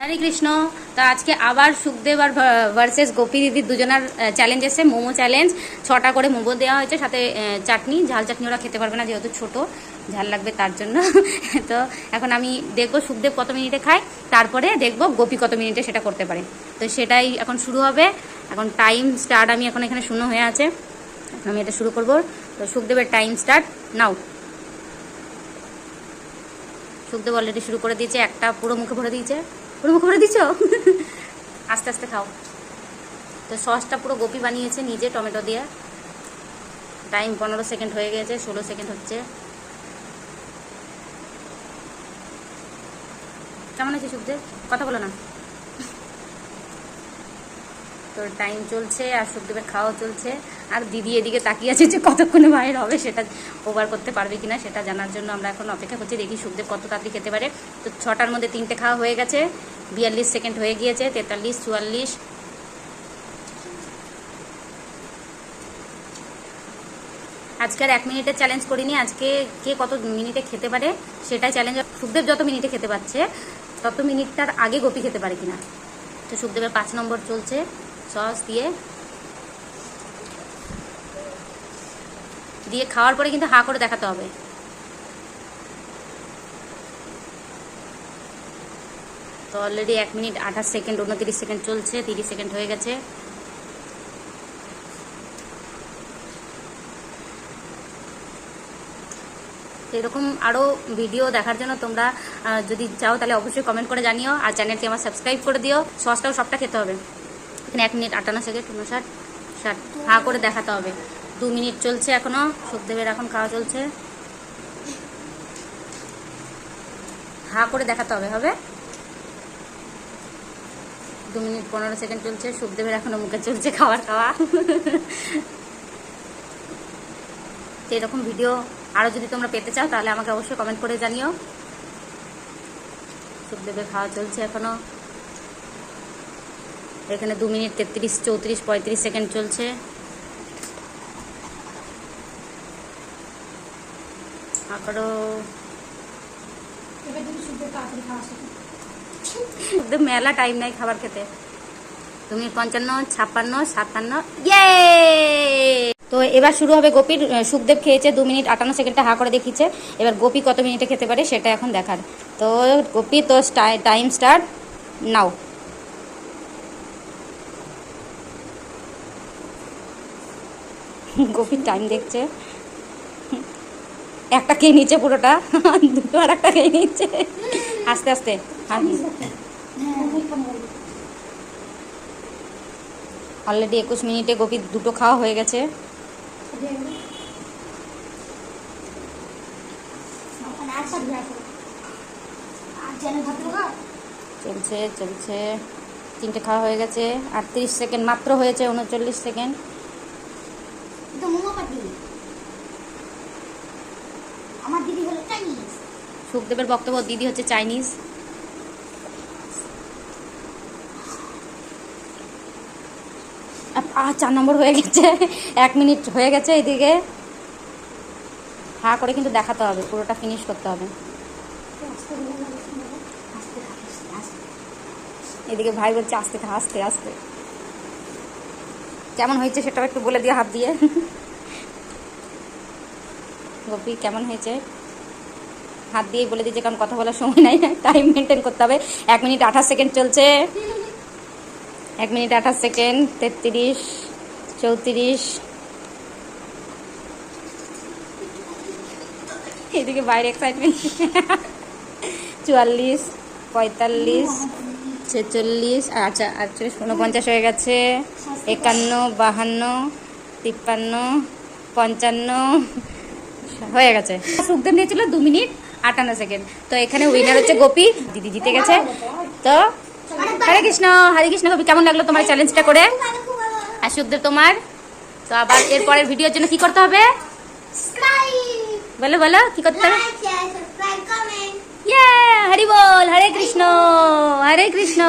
হরে কৃষ্ণ। তা আজকে আবার সুখদেব আর ভার্সেস গোপী দিদির দুজনার চ্যালেঞ্জ এসে মোমো চ্যালেঞ্জ ছটা করে মোমো দেওয়া হয়েছে, সাথে চাটনি। ঝাল চাটনি ওরা খেতে পারবে না, যেহেতু ছোট। ঝাল লাগবে তার জন্য। তো এখন আমি দেখব সুখদেব কত মিনিটে খায়, তারপরে দেখব গোপী কত মিনিটে সেটা করতে পারে। তো সেটাই এখন শুরু হবে। এখন টাইম স্টার্ট আমি এখন এখানে শূন্য হয়ে আছে। আমি এটা শুরু করব। তো সুখদেবের time start now Sukhdev already শুরু করে দিয়েছে, একটা পুরো মুখে ভরে দিয়েছে। পুরো মুখে দিচ্ছ? আস্তে আস্তে খাও। তো সসটা পুরো গোপি বানিয়েছে নিজে, টমেটো দিয়ে। টাইম পনেরো সেকেন্ড হয়ে গেছে, ষোলো সেকেন্ড হচ্ছে। কেমন আছে সুখদেব? কথা বলো না। তোর টাইম চলছে আর সুখদেবের খাওয়া চলছে। আর দিদি এদিকে তাকিয়ে আছে যে কতক্ষণে বাইর হবে সেটা ওভার করতে পারবে কি না সেটা জানার জন্য আমরা এখন অপেক্ষা করছি। দেখি সুখদেব কত তাড়াতাড়ি খেতে পারে। তো ছটার মধ্যে তিনটে খাওয়া হয়ে গেছে। বিয়াল্লিশ সেকেন্ড হয়ে গিয়েছে, তেতাল্লিশ, চুয়াল্লিশ। আজকে আর এক মিনিটের চ্যালেঞ্জ করিনি। আজকে কে কত মিনিটে খেতে পারে সেটাই চ্যালেঞ্জ সুখদেব যত মিনিটে খেতে পারছে, তত মিনিটটার আগে গোপী খেতে পারে কিনা। তো সুখদেবের পাঁচ নম্বর চলছে। সস দিয়ে। দিয়ে খাওয়ার পরে কিন্তু হা করে দেখাতে হবে। তো অলরেডি এক মিনিট আঠাশ সেকেন্ড, উনত্রিশ সেকেন্ড চলছে, তিরিশ সেকেন্ড হয়ে গেছে। এরকম আরও ভিডিও দেখার জন্য তোমরা যদি চাও তাহলে অবশ্যই কমেন্ট করে জানিও, আর চ্যানেলটি আমার সাবস্ক্রাইব করে দিও, সসটাও সবটা খেতে হবে। এখানে এক মিনিট আটান্ন সেকেন্ড উনষাট ষাট হা করে দেখাতে হবে। দু মিনিট চলছে এখনও। সুখদেবের এখন খাওয়া চলছে। হা করে দেখাতে হবে হবে? দু মিনিট পনেরো সেকেন্ড চলছে। সুখদেবের এখনও মুখে চলছে খাবার খাওয়া। তো এরকম ভিডিও আরও যদি তোমরা পেতে চাও, তাহলে আমাকে অবশ্যই কমেন্ট করে জানিও। সুখদেবের খাওয়া চলছে এখনও। এখানে দু মিনিট তেত্রিশ চৌত্রিশ পঁয়ত্রিশ সেকেন্ড চলছে। সুখদেব মেলা টাইম নাই খাবার খেতে। তুমি পঞ্চান্ন ছাপ্পান্ন সাতান্ন ইয়ে তো এবার শুরু হবে গোপীর সুখদেব খেয়েছে দু মিনিট আটান্ন সেকেন্ডটা হা করে দেখিয়েছে। এবার গোপী কত মিনিটে খেতে পারে সেটা এখন দেখার। তো গোপী তো টাইম স্টার্ট নাও গোপীর টাইম দেখছে। একটা খেয়ে নিচ্ছে পুরোটা, দুটো আর একটা খেয়ে নিচ্ছে। আস্তে আস্তে অলরেডি একুশ মিনিটে গোপী দুটো খাওয়া হয়ে গেছে। চলছে চলছে। তিনটে খাওয়া হয়ে গেছে। আটত্রিশ সেকেন্ড মাত্র হয়েছে, উনচল্লিশ সেকেন্ড। আমার দিদি হলো চাইনিজ সুখদেবের বক্তব্য, দিদি হচ্ছে চাইনিজ চার নম্বর হয়ে গেছে। এক মিনিট হয়ে গেছে এদিকে। হা করে কিন্তু দেখাতে হবে, পুরোটা ফিনিশ করতে হবে। এদিকে ভাই বলছে, আস্তে খা আস্তে আস্তে। কেমন হয়েছে সেটাও একটু বলে দিয়ে হাত দিয়ে। গোপি, কেমন হয়েছে? হাত দিয়ে বলে দিয়েছে, কারণ কথা বলার সময় নাই। টাইম মেনটেন করতে হবে। এক মিনিট আঠাশ সেকেন্ড চলছে। এক মিনিট আঠাশ সেকেন্ড, তেত্রিশ, চৌত্রিশ। এদিকে বাইরে এক্সাইটমেন্ট চুয়াল্লিশ, পঁয়তাল্লিশ। ছেচল্লিশ আচ্ছা আটচল্লিশ উনপঞ্চাশ হয়ে গেছে। একান্ন বাহান্ন তিপ্পান্ন পঞ্চান্ন হয়ে গেছে। সুখদেব নিয়েছিল দু মিনিট আটান্ন সেকেন্ড। তো এখানে উইনার হচ্ছে গোপী। দিদি জিতে গেছে। তো হরে কৃষ্ণ হরে কৃষ্ণ গোপী কেমন লাগল তোমার চ্যালেঞ্জটা করে? আর সুখদেব তোমার? তো আবার এরপরের ভিডিওর জন্য কি করতে হবে? বলো বলো কি করতে হবে ইয়ে হরি বল হরে কৃষ্ণ হরে কৃষ্ণ